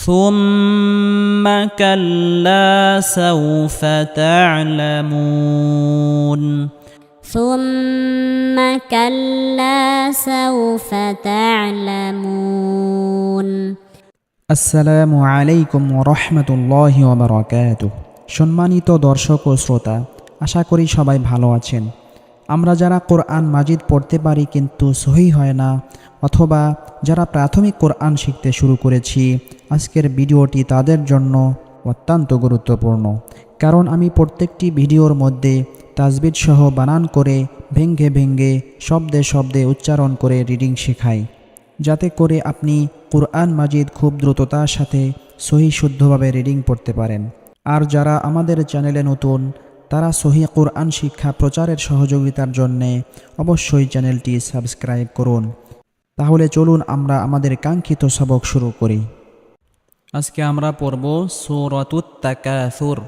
ثم كلا سوف تعلمون ثم كلا سوف تعلمون আসসালামু আলাইকুম রহমতুল্লাহ ওবরাকাত সম্মানিত দর্শক ও শ্রোতা আশা করি সবাই ভালো আছেন আমরা যারা কোরআন মাজিদ পড়তে পারি কিন্তু সহি হয় না, অথবা যারা প্রাথমিক কোরআন শিখতে শুরু করেছি, আজকের ভিডিওটি তাদের জন্য অত্যন্ত গুরুত্বপূর্ণ। কারণ আমি প্রত্যেকটি ভিডিওর মধ্যে তাজবিদ সহ বানান করে ভেঙ্গে ভেঙ্গে শব্দে শব্দে উচ্চারণ করে রিডিং শেখাই, যাতে করে আপনি কোরআন মাজিদ খুব দ্রুততার সাথে সহি শুদ্ধভাবে রিডিং পড়তে পারেন। আর যারা আমাদের চ্যানেলে নতুন তারা সহি কোরআন শিক্ষা প্রচারের সহযোগিতার জন্যে অবশ্যই চ্যানেলটি সাবস্ক্রাইব করুন তাহলে চলুন আমরা আমাদের কাঙ্ক্ষিত সবক শুরু করি আজকে আমরা পড়ব সূরাতুত তাকাসুর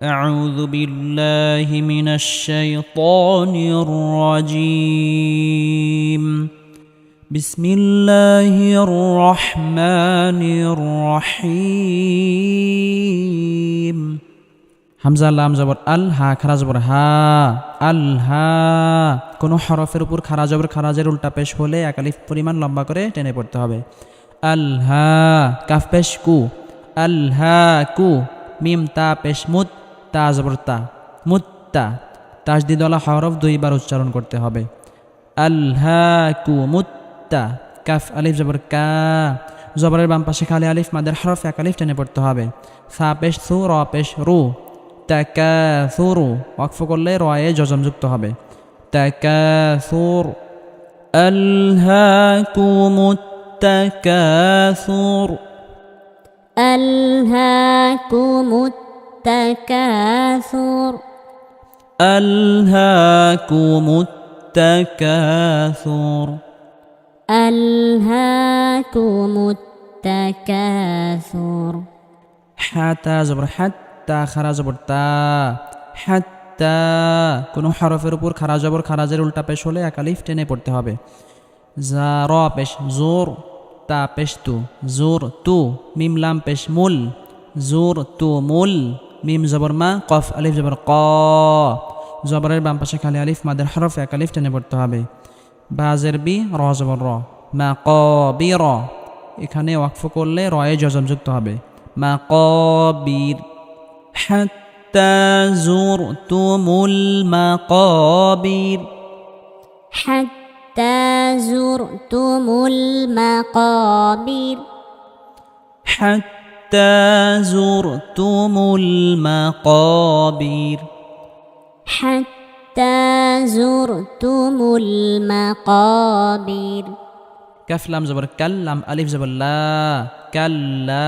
أعوذ بالله من الشيطان الرجيم بسم الله الرحمن الرحيم হামজা লাম জবর আল হা খারা জবর হা, আল হা। কোনো হরফের উপর খারা জবর খারাজের উল্টা পেশ হলে একালিফ পরিমাণ লম্বা করে টেনে পড়তে হবে। আল হা, কাফ পেশ কু। আল হা, কু। মিম, তা পেশ মুত, তা জবর তা। মুত্তা তাজদিদলা হরফ দুইবার উচ্চারণ করতে হবে। আল হা, কু। মুত্তা কাফ, আলিফ, জবর কা। জবরের বাম পাশে খালি আলিফ, মাদের হরফ এক আলিফ টেনে পড়তে হবে। সা পেশ সু, র পেশ রু। তাকাসুরু ওয়াকফ করলে রয়ে যজমযুক্ত হবে তাকাসুর আলহাকুমুত তাকাসুর ألهاكم التكاثر আলহাকুমুত তাকাসুর ألهاكم التكاثر হাতা জবর হাত্তা খারা জবর তা, হাত্তা। কোনো হরফের উপর খারা জবর, খারাজের উল্টা পেশ হলে একালিফ টেনে পড়তে হবে। যা র পেশ জোর, তা পেশ তু, জোর তু, মিম, লাম পেশ মুল, জোর তু, মুল, মিম জবর মা, কফ, আলিফ জবর ক। জবরের বাম পাশে খালি আলিফ, মাদের হরফ, এক আলিফ টেনে পড়তে হবে। বাজের বি, র জবর র। মা ক, বি, র। এখানে ওয়াকফ করলে রয়ে জজম যুক্ত হবে। মা ক حتى زرتم المقابر. حتى زرتم المقابر. حتى زرتم المقابر. حتى زرتم المقابر. কাফ, লাম, জবর কাল্লাম আলিফ, জবর, লা কাল্লা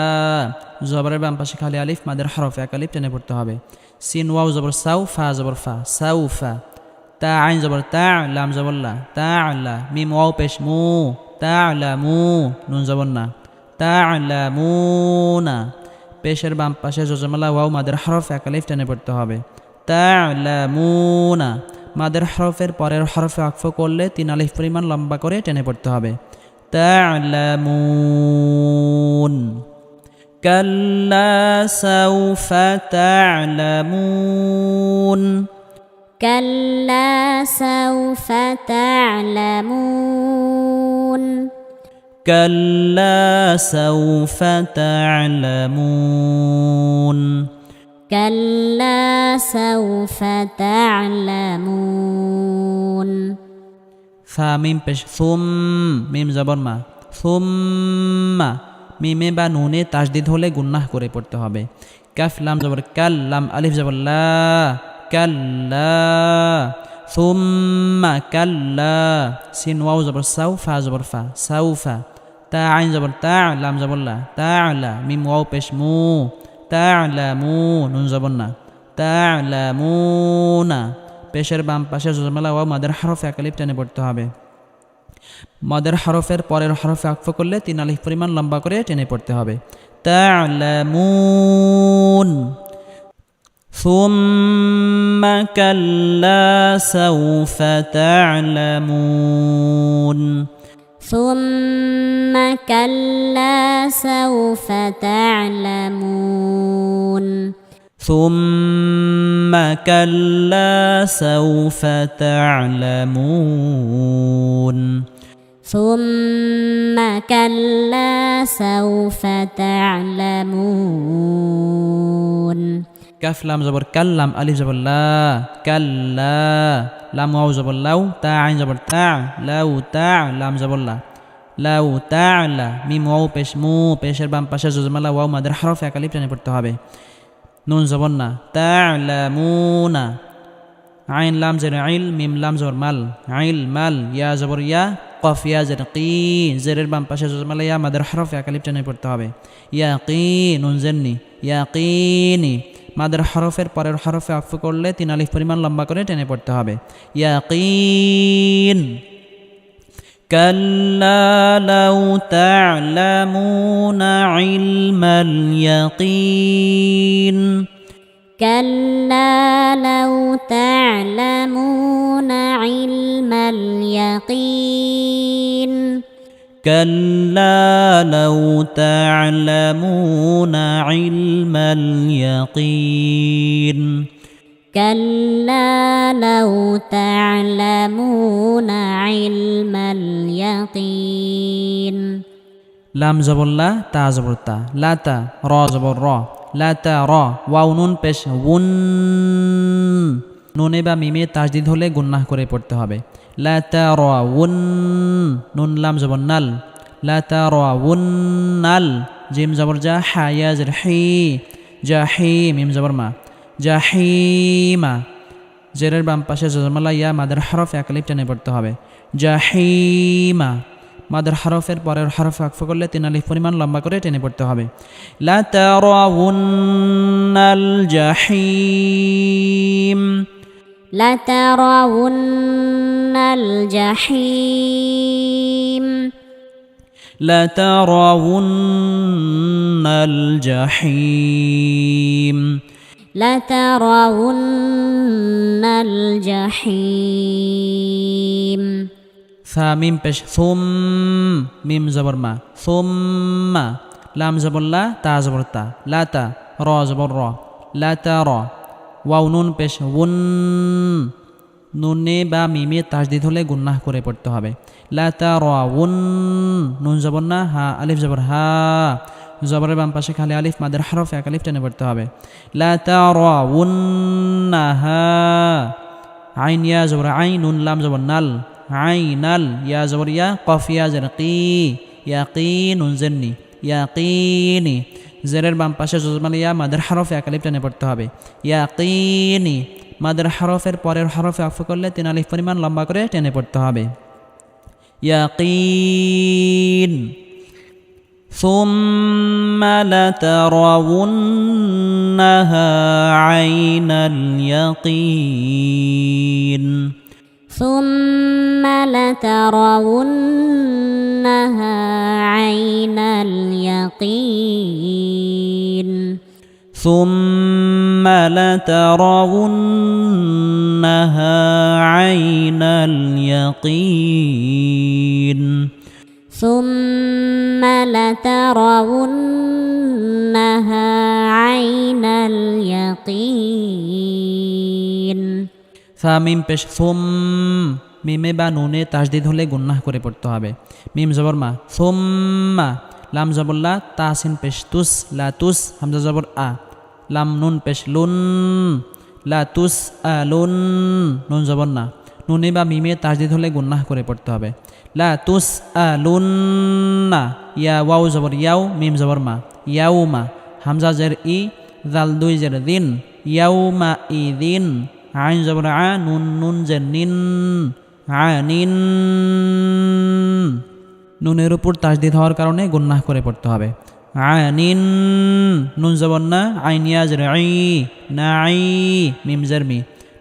জবরের বাম পাশে খালি আলিফ, মাদের হরফ এক আলিফ টেনে পড়তে হবে। সিন, ওয়াও, জবর, সাউ, ফা, জবর, ফা, সাউ, ফা। তা, আইন, জবর, তা, লাম, জবর, লা, তা আল্লা মিম, ওয়াও, পেশ, মু, তা আলা মু, নুন, জবর, না। তা আলা মু, না। পেশের বাম পাশে জজমালা, ওয়াও, মাদের হরফ এক আলিফ টেনে পড়তে হবে। তা আলা মু, না। মাদের হরফের পরের হরফে আকফ করলে তিন আলিফ পরিমাণ লম্বা করে টেনে পড়তে হবে। تعلمون. كلا سوف تعلمون. كلا سوف تعلمون. كلا سوف تعلمون. كلا سوف تعلمون. ফা মিম পেশ সুম মিম জবর মা সুম্মা মিমে বা নুনে তাসদিদ হলে গুন্নাহ করে পড়তে হবে কাফ লাম জবর কাল লাম আলিফ জবর লা কাল্লা সুম্মা কাল্লা সিন ওয়াও জবর সাউ ফা জবর ফা সাউফা তা আইন জবর তা লাম জবর লা তা আলা মিম ওয়াও পেশ মু তা আলা মু নুন জবর না তা আলা মু না পেশের বাম পাশে জজমালা ওয়া মাদের হরফ একালিফ টেনে পড়তে হবে মাদের হরফের পরের হরফে আকফ করলে তিন আলিফ পরিমাণ লম্বা করে টেনে পড়তে হবে তা'লামুন ثم كلا سوف تعلمون ثم كلا سوف تعلمون ثم كلا سوف تعلمون ثم كلا سوف تعلمون কাফ লাম জবর কাল্লাম আলিফ জবর লা কাল্লা লাম ওয়াও জবর লাউ তা আইন জবর তা লাউ তা লাম জবর লা লাউ তা লা মিম ওয়াও পেশ মু পেশের বাম পাশে জজমালা ওয়াও মাদের হরফ এক আলিফ টেনে পড়তে হবে নুন জবর না। তা লা মুনা আইন লাম জের আইল, মিম লাম জবর মাল। আইল মাল, ইয়া জবর ইয়া, কফ ইয়া জের কি। জেরের বাম পাশে জজমালা ইয়া মাদের হরফ এক আলিফ টেনে পড়তে হবে। ইয়া কি, নুন জেননি। ইয়া কিনি মাদের হরফের পরের হরফে আফু করলে তিন আলিফ পরিমাণ লম্বা করে টেনে পড়তে হবে। ইয়াকিন كلا لو تعلمون علم اليقين كلا لو تعلمون علم اليقين كلا لو تعلمون علم اليقين كلا لو تعلمون علم اليقين লাম জবল্লা তা জবরতা লাতা র জবর র লাতা র ওয়াও নুন পেশ উন নুনে বা মিমে তাজদিদ হলে গুন্নাহ করে পড়তে হবে লাতা র উন নুন লাম জবর নাল লাতা র উন নাল জিম জবর যা হায়াজ হি যা হি মিম জবর মা জাহিমা। জেরের বাম পাশে জজমালা ইয়া মাদার হরফ একলিপ টেনে পড়তে হবে। জাহিমা। মাদার হরফের পরের হরফ আকফ করলে তিন আলিফ পরিমাণ লম্বা করে টেনে পড়তে হবে। জাহিম। লাতারাউন্নাল জাহিম। লাতারাউন্নাল জাহিম। لترون الجحيم ফা মিম পেশ সুম মিম জবর মা সুম্মা লাম জবর লা তা জবর তা লা তা র জবর র লা তা র ওয়াও নুন পেশ উন নুনে বা মিমে তাজদিদ হলে গুন্নাহ করে পড়তে হবে লা তা র উন নুন জবর না হা আলিফ জবর হা জবরের বাম পাশে খালি আলিফ, মাদের হরফ, এক আলিফ টেনে পড়তে হবে। উন আইন, ইয়া, জবর আইন নুন লাম, জবর, নাল। আইনাল, ইয়া, জবর, ইয়া, কফ, ইয়া, জের কি ইয়াকিন উনজেননি ইয়াকিনি জেরের বাম পাশে জজমাল ইয়া, মাদের হরফে একালিফ টেনে পড়তে হবে। ইয়া ইয়াকিনি মাদের হরফের পরের হরফে আফু করলে তিন আলিফ পরিমাণ লম্বা করে টেনে পড়তে হবে। ইয়াকিন ثم لترونها عين اليقين. ثم لترونها عين اليقين. ثم لترونها عين اليقين. ثم لترونها عين اليقين ফা মিম পেশ সোম মিমে বা নুনে তাজদিদ হলে গুন্নাহ করে পড়তে হবে মিম জবর মা সোম্মা লাম জবল্লা তাসিন পেশ তুস লা তুস হামজা জবর আ লাম নুন পেশ লুন লা তুস আ লুন নুন জবর না নুনে বা মিমে তাজদিদ হলে গুন্নাহ করে পড়তে হবে লা তুস আ লুন না ইয়া ওয়াও জবর ইয়াও, মিম জবর মা ইয়াও মা হামজা জের ই জাল দুই জের দিন ইয়াও মা ই দিন আইন জবর আ, নুন নুন জের নিন, আনিন। নুনের উপর তাজদিদ হওয়ার কারণে গুন্নাহ করে পড়তে হবে। আনিন, নুন জবর না, আইন ইয়াজ আই না আই মিম জারমি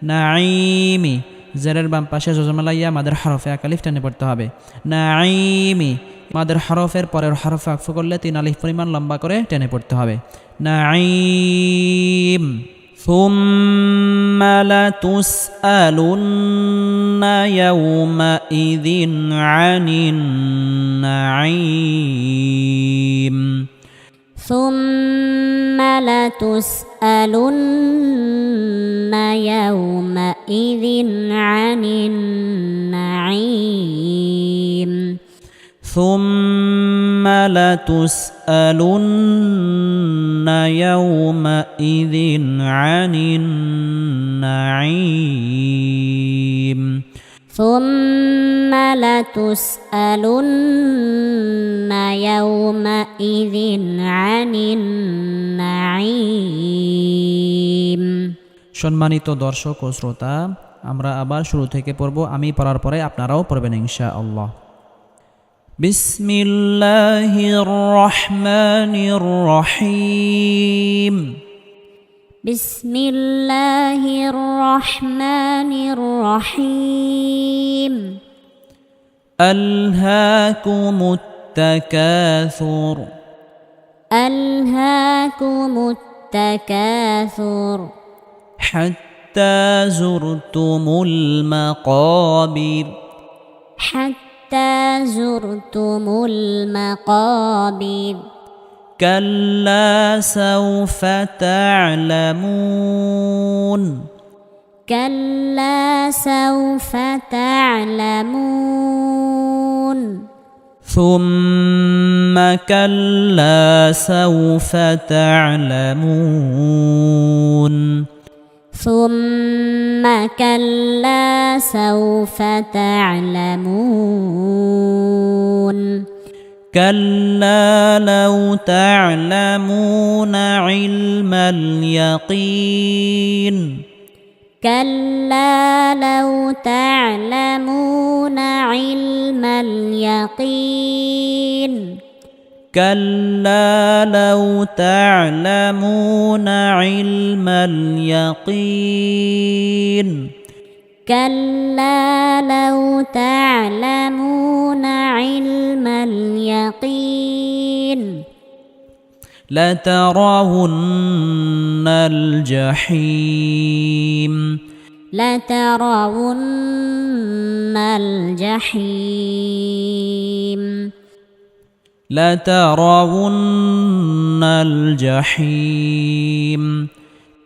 না আইমি জেরের বাম পাশে জজমালাইয়া মাদের হরফে এক আলিফ টেনে পড়তে হবে না আইমি মাদের হরফের পরের হরফে আকফ করলে তিন আলিফ পরিমাণ লম্বা করে টেনে পড়তে হবে না আইম ثم لتسألن يومئذ عن النعيم ثم لتسألن يومئذ عن النعيم ثم لتسألن يومئذ عن النعيم ثم لتسألن يومئذ عن النعيم সম্মানিত দর্শক ও শ্রোতা আমরা আবার শুরু থেকে পড়ব। আমি পড়ার পরে আপনারাও পড়বেন ইনশা আল্লাহ বিসমিল্লাহির রহমানির রহিম বিসমিল্লাহির রহমানির রহিম আলহাকুমুত তাকাসুর আলহাকুমুত তাকাসুর حتى زرتم المقابر. حتى زرتم المقابر. كلا سوف تعلمون. كلا سوف تعلمون. ثم كلا سوف تعلمون. ثم كلا سوف تعلمون. كلا لو تعلمون علم اليقين. كلا لو تعلمون علم اليقين. كلا لو تعلمون علم اليقين كلا لو تعلمون علم اليقين لترون الجحيم لترون الجحيم لترون الجحيم.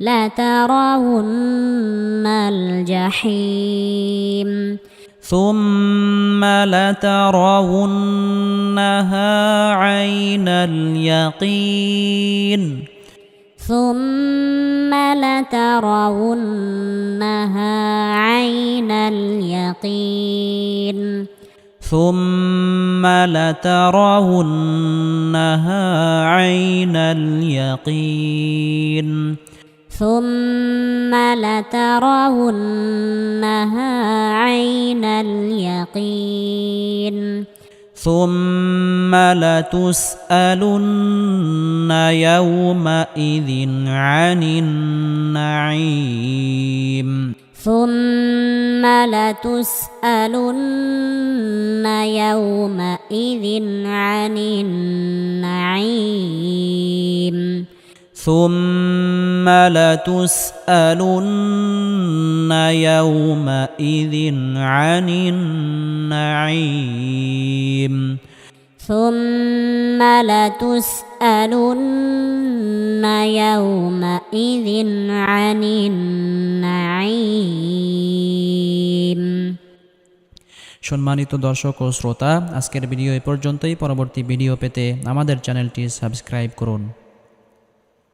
لترون الجحيم. ثم لترونها عين اليقين. ثم لترونها عين اليقين. ثم لترونها عين اليقين ثم لترونها عين اليقين ثم لتسألن يومئذ عن النعيم ثم لتسألن يومئذ عن النعيم. ثم لتسألن يومئذ عن النعيم. ثم لتسألن يومئذ عن النعيم সম্মানিত দর্শক ও শ্রোতা আজকের ভিডিও এ পর্যন্তই পরবর্তী ভিডিও পেতে আমাদের চ্যানেলটি সাবস্ক্রাইব করুন